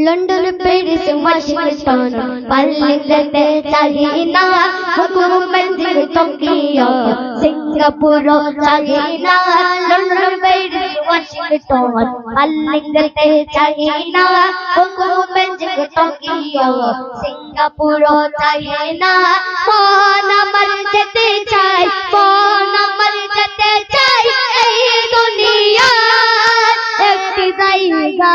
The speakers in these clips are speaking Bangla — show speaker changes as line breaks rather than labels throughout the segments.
লন্ডন প্যারিস ওয়াশিংটন পাল্লে যেতে চাই না হুকুম মঞ্জিল টোকিও সিঙ্গাপুর চাই না লন্ডন প্যারিস ওয়াশিংটন পাল্লে যেতে চাই হুকুম মঞ্জিল টোকিও সিঙ্গাপুর চাই না কোন আমার চাই কোন আমার চাই এই দুনিয়া একটি জায়গা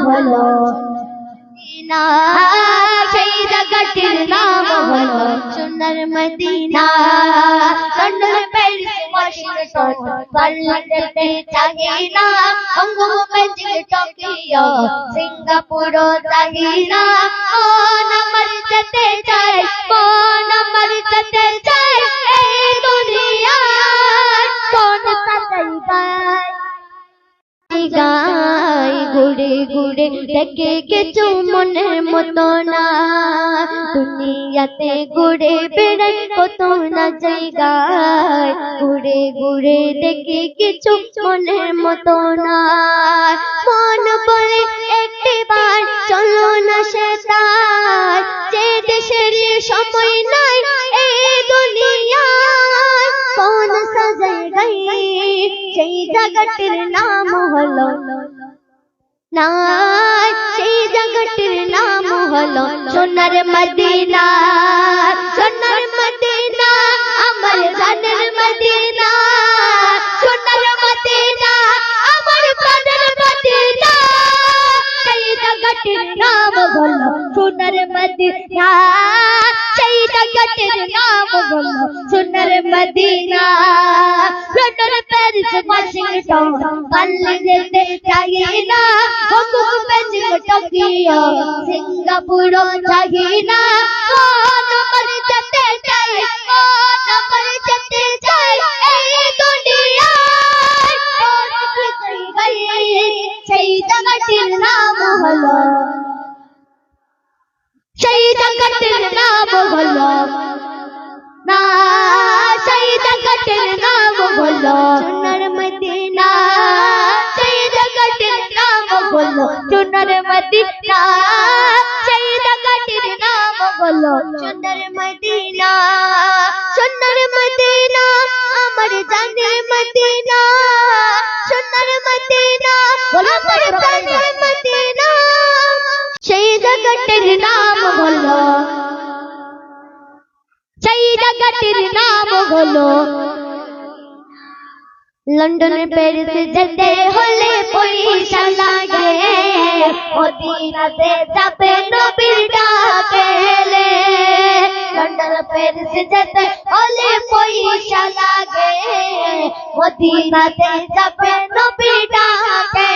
হলো মদিনা সেই জায়গাটির নাম হলো সোনার মদিনা। লন্ডন প্যারিস ওয়াশিংটন পার্লামেন্টে চাই হংকং বেজিং টোকিও সিঙ্গাপুর চাই কোন আমার যেতে চাই কোন আমার যেতে চাই এই দুনিয়ায় কোন জায়গায় গাই গুড়ে গুড়ে দেখে কিছু মনের মতো না দুনিয়াতে ঘুরে বেড়াই কত না জায়গায় ঘুরে ঘুরে দেখে কিছু মনের মতো না মন বলে একটি বার চলো না সে তার যে দেশের সময় নাই এই দুনিয়ায় কোন সাজায় গাই সেই জায়গাটির নাম হলো না সেই জায়গাটির নাম হলো সোনার মদিনা। সোনার মদিনা, সেই জায়গাটির নাম হলো Sonar Madina. London Paris Washington পাল্লে যেতে চাই না। হুকুম বেজিং টোকিও, সিঙ্গাপুর চাই না। কোন আমার যেতে চাই, কোন আমার যেতে চাই, এই দুনিয়ায় কোন জায়গায় সেই জায়গাটির নাম হলো। সেই জায়গাটির নাম হলো। না সেই জায়গাটির নাম হলো। সোনার মদিনা। সেই জায়গাটির নাম হলো। সোনার মদিনা। সেই জায়গাটির নাম হলো। সোনার মদিনা। সোনার মদিনা। জায়গাটির নাম হলো। সেই জায়গাটির নাম হলো। লন্ডন, প্যারিস যেতে হলে পয়সা লাগে। মদিনাতে যাবে নবীর ডাকেলে লন্ডন, প্যারিস যেতে হলে পয়সা লাগে। মদিনাতে যাবে নবীর ডাকেলে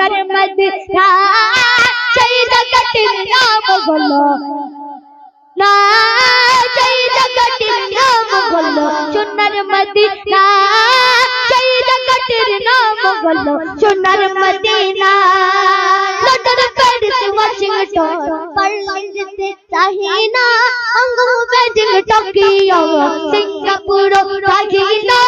সোনার মদিনা সেই জায়গাটির নাম বলো। না, সেই জায়গাটির নাম বলো। সোনার মদিনা। সেই জায়গাটির নাম বলো। Sonar Madina. London Paris Washington parlour যেতে চাই না। হংকং বেজিং টোকিও সিঙ্গাপুর চাই না